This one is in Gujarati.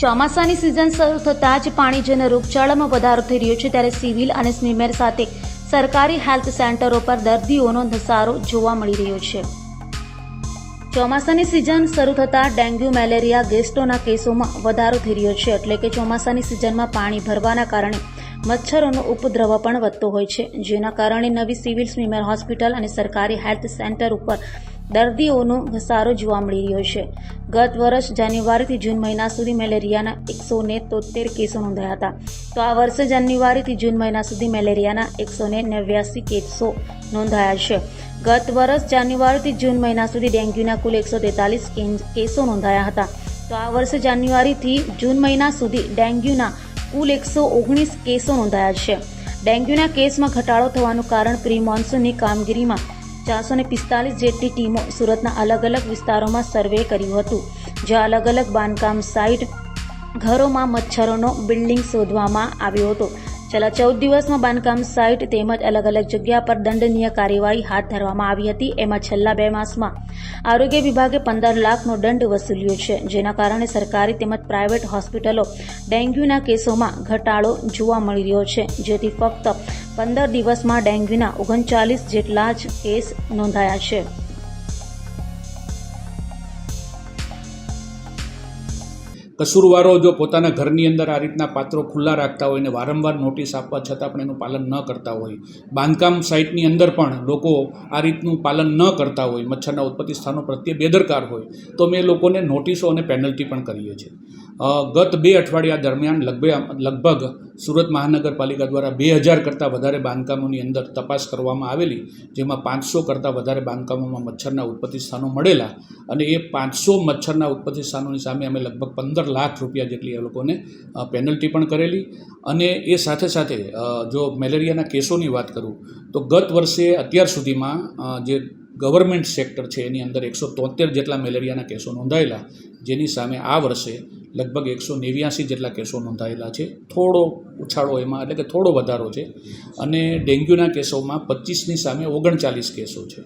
ચોમાસાની સિઝન શરૂ થતાં જ પાણીજન્ય રોગચાળામાં વધારો થઈ રહ્યો છે ત્યારે સિવિલ અને સ્મીમેર સાથે સરકારી હેલ્થ સેન્ટરો પર દર્દીઓનો ધસારો જોવા મળી રહ્યો છે. ચોમાસાની સિઝન શરૂ થતાં ડેન્ગ્યુ, મેલેરિયા, ગેસ્ટોના કેસોમાં વધારો થઈ રહ્યો છે. એટલે કે ચોમાસાની સિઝનમાં પાણી ભરવાના કારણે મચ્છરોનો ઉપદ્રવ પણ વધતો હોય છે, જેના કારણે નવી સિવિલ સ્મીમેર હોસ્પિટલ અને સરકારી હેલ્થ સેન્ટર ઉપર દર્દીઓનો ઘસારો જોવા મળી રહ્યો છે. ગત વર્ષ જાન્યુઆરીથી જૂન મહિના સુધી મેલેરિયાના એકસો ને તોતેર કેસો નોંધાયા હતા. તો આ વર્ષે જાન્યુઆરીથી જૂન મહિના સુધી મેલેરિયાના એકસો ને નેવ્યાસી કેસો નોંધાયા છે. ગત વર્ષ જાન્યુઆરીથી જૂન મહિના સુધી ડેન્ગ્યુના કુલ એકસો તેતાલીસ કેસો નોંધાયા હતા. તો આ વર્ષે જાન્યુઆરીથી જૂન મહિના સુધી ડેન્ગ્યુના કુલ એકસો ઓગણીસ કેસો નોંધાયા છે. ડેન્ગ્યુના કેસમાં ઘટાડો થવાનું કારણ પ્રી મોન્સૂનની કામગીરીમાં ચારસો ને પિસ્તાલીસ જેટલી ટીમો સુરતના અલગ અલગ વિસ્તારોમાં સર્વે કર્યું હતું. જ્યાં અલગ અલગ બાંધકામ સાઇટ, ઘરોમાં મચ્છરોનો બિલ્ડિંગ શોધવામાં આવ્યો હતો. છેલ્લા ચૌદ દિવસમાં બાંધકામ સાઇટ તેમજ અલગ અલગ જગ્યા પર દંડનીય કાર્યવાહી હાથ ધરવામાં આવી હતી. એમાં છેલ્લા બે માસમાં આરોગ્ય વિભાગે પંદર લાખનો દંડ વસૂલ્યો છે, જેના કારણે સરકારી તેમજ પ્રાઇવેટ હોસ્પિટલો ડેન્ગ્યુના કેસોમાં ઘટાડો જોવા મળી રહ્યો છે. જેથી ફક્ત પંદર દિવસમાં ડેન્ગ્યુના ઓગણચાલીસ જેટલા જ કેસ નોંધાયા છે. કસૂરવારો જો પોતાના ઘરની અંદર આ રીતના પાત્રો ખુલ્લા રાખતા હોય ને વારંવાર નોટિસ આપવા છતાં પણ એનું પાલન ન કરતા હોય, બાંધકામ સાઇટની અંદર પણ લોકો આ રીતનું પાલન ન કરતા હોય, મચ્છરના ઉત્પત્તિ સ્થાનો પ્રત્યે બેદરકાર હોય, તો અમે લોકોને નોટિસો અને પેનલ્ટી પણ કરીએ છીએ. ગત બે અઠવાડિયા દરમિયાન લગભગ લગભગ સુરત મહાનગરપાલિકા દ્વારા બે હજાર કરતાં વધારે બાંધકામોની અંદર તપાસ કરવામાં આવેલી, જેમાં પાંચસો કરતાં વધારે બાંધકામોમાં મચ્છરના ઉત્પત્તિ સ્થાનો મળેલા અને એ પાંચસો મચ્છરના ઉત્પત્તિ સ્થાનોની સામે અમે લગભગ પંદર લાખ રૂપિયા જેટલી એ લોકોને પેનલ્ટી પણ કરેલી. અને એ સાથે સાથે જો મેલેરિયાના કેસોની વાત કરું, તો ગત વર્ષે અત્યાર સુધીમાં જે ગવર્મેન્ટ સેક્ટર છે એની અંદર એકસો તોતેર જેટલા મેલેરિયાના કેસો નોંધાયેલા, જેની સામે આ વર્ષે લગભગ એકસો નેવ્યાસી જેટલા કેસો નોંધાયેલા છે. થોડો ઉછાળો એમાં, એટલે કે થોડો વધારો છે. અને ડેન્ગ્યુના કેસોમાં પચીસની સામે ઓગણચાલીસ કેસો છે.